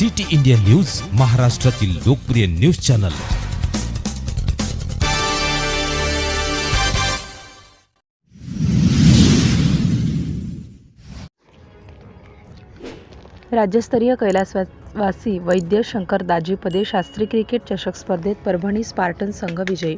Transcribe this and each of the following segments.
City India news महाराष्ट्रातील लोकप्रिय news channel. राज्यस्तरीय कैलासवासी वैद्य शंकर दाजी पदे शास्त्री क्रिकेट चषक स्पर्धेत परभणी स्पार्टन संघ विजयी.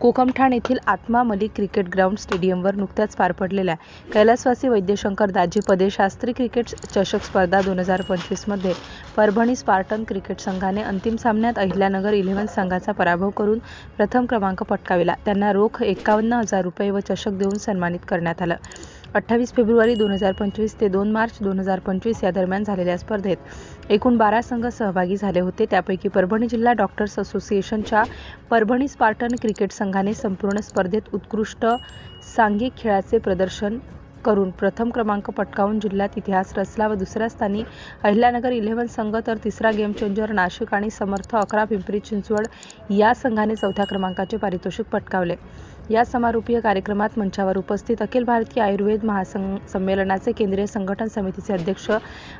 कोकमठाण येथील आत्मा मलिक क्रिकेट ग्राउंड स्टेडियमवर नुकत्याच पार पडलेल्या कैलासवासी वैद्यशंकर दाजी पदे शास्त्री क्रिकेट चषक स्पर्धा दोन हजार पंचवीसमध्ये परभणी स्पार्टन क्रिकेट संघाने अंतिम सामन्यात अहिल्यानगर इलेव्हन संघाचा पराभव करून प्रथम क्रमांक पटकाविला. त्यांना रोख एकावन्न हजार रुपये व चषक देऊन सन्मानित करण्यात आलं. अठ्ठावीस फेब्रुवारी दोन हजार पंचवीस ते दोन मार्च दोन हजार पंचवीस या दरम्यान झालेल्या स्पर्धेत एकूण बारा संघ सहभागी झाले होते. त्यापैकी परभणी जिल्हा डॉक्टर्स असोसिएशनच्या परभणी स्पार्टन क्रिकेट संघाने संपूर्ण स्पर्धेत उत्कृष्ट सांघिक खेळाचे प्रदर्शन करून प्रथम क्रमांक पटकावून जिल्ह्यात इतिहास रचला व दुसऱ्या स्थानी अहिल्यानगर इलेव्हन संघ तर तिसरा गेम चेंजर नाशिक आणि समर्थ अकरा पिंपरी चिंचवड या संघाने चौथ्या क्रमांकाचे पारितोषिक पटकावले. या समारोपीय कार्यक्रमात मंचावर उपस्थित अखिल भारतीय आयुर्वेद महासंघ संमेलनाचे केंद्रीय संघटन समितीचे अध्यक्ष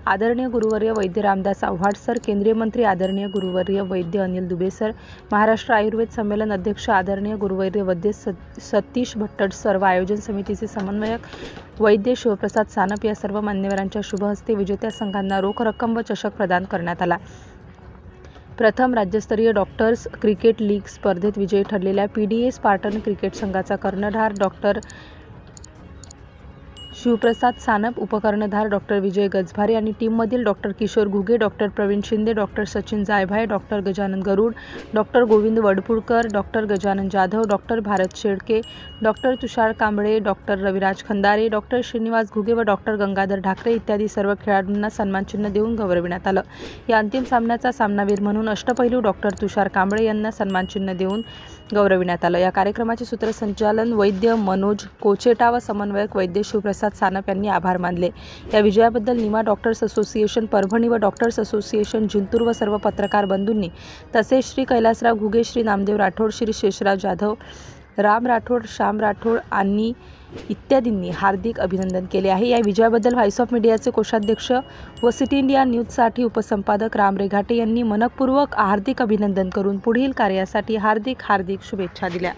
आदरणीय गुरुवर्य वैद्य रामदास आव्हाड सर केंद्रीय मंत्री आदरणीय गुरुवर्य वैद्य अनिल दुबे सर महाराष्ट्र आयुर्वेद संमेलन अध्यक्ष आदरणीय गुरुवर्य वैद्य सत- सतीश भट्टड सर व आयोजन समितीचे समन्वयक वैद्य शिवप्रसाद सानप या सर्व मान्यवरांच्या शुभहस्ते विजेत्या संघांना रोख रक्कम व चषक प्रदान करण्यात आला. प्रथम राज्यस्तरीय डॉक्टर्स क्रिकेट लीग स्पर्धेत विजयी ठरलेल्या P D A Spartan cricket संघाचा कर्णधार डॉक्टर शिवप्रसाद सानप उपकर्णधार डॉक्टर विजय गजभारे आणि टीममधील doctor Kishor Ghuge doctor Pravin Shinde doctor Sachin Jaybhay doctor Gajanan Garud doctor Govind Wadpulkar doctor Gajanan Jadhav doctor Bharat Shedke doctor Tushar Kamble doctor Raviraj Khandare doctor Shrinivas Ghuge व doctor Gangadhar ढाकरे इत्यादी सर्व खेळाडूंना सन्मानचिन्ह देऊन गौरविण्यात आलं. या अंतिम सामन्याचा सामनावीर म्हणून अष्टपैलू डॉक्टर तुषार कांबळे यांना सन्मानचिन्ह देऊन गौरविण्यात आलं. या कार्यक्रमाचे सूत्रसंचालन वैद्य मनोज कोचेटा व समन्वयक वैद्य शिवप्रसाद सानप यांनी आभार मानले. या विजयाबद्दल निमा डॉक्टर्स असोसिएशन परभणी व डॉक्टर्स असोसिएशन जिंतूर व सर्व पत्रकार बंधूंनी तसेच श्री कैलासराव घुगे श्री नामदेव राठोड श्री शेषराव जाधव राम राठोड श्याम राठोड आणि इत्यादींनी हार्दिक अभिनंदन केले आहे. या विजयाबद्दल व्हॉइस ऑफ मीडियाचे कोषाध्यक्ष व सिटी इंडिया न्यूजसाठी उपसंपादक राम रेघाटे यांनी मनपूर्वक हार्दिक अभिनंदन करून पुढील कार्यासाठी हार्दिक हार्दिक शुभेच्छा दिल्या.